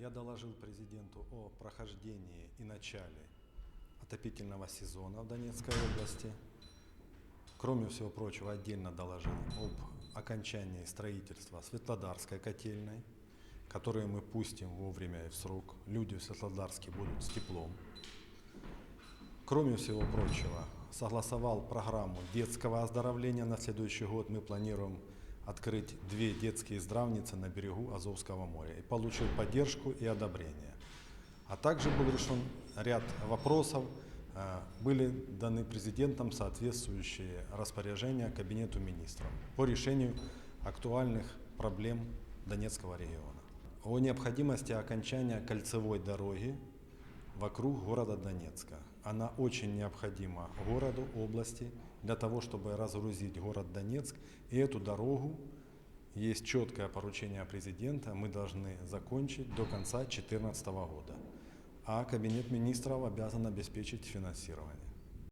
Я доложил президенту о прохождении и начале отопительного сезона в Донецкой области. Кроме всего прочего, отдельно доложил об окончании строительства Светлодарской котельной, которую мы пустим вовремя и в срок. Люди в Светлодарске будут с теплом. Кроме всего прочего, согласовал программу детского оздоровления на следующий год. Мы планируем открыть две детские здравницы на берегу Азовского моря и получил поддержку и одобрение. А также был решен ряд вопросов, э, были даны президентом соответствующие распоряжения Кабинету министров по решению актуальных проблем Донецкого региона. О необходимости окончания кольцевой дороги вокруг города Донецка. Она очень необходима городу, области, для того, чтобы разгрузить город Донецк. И эту дорогу, есть четкое поручение президента, мы должны закончить до конца 2014 года. А Кабинет министров обязан обеспечить финансирование.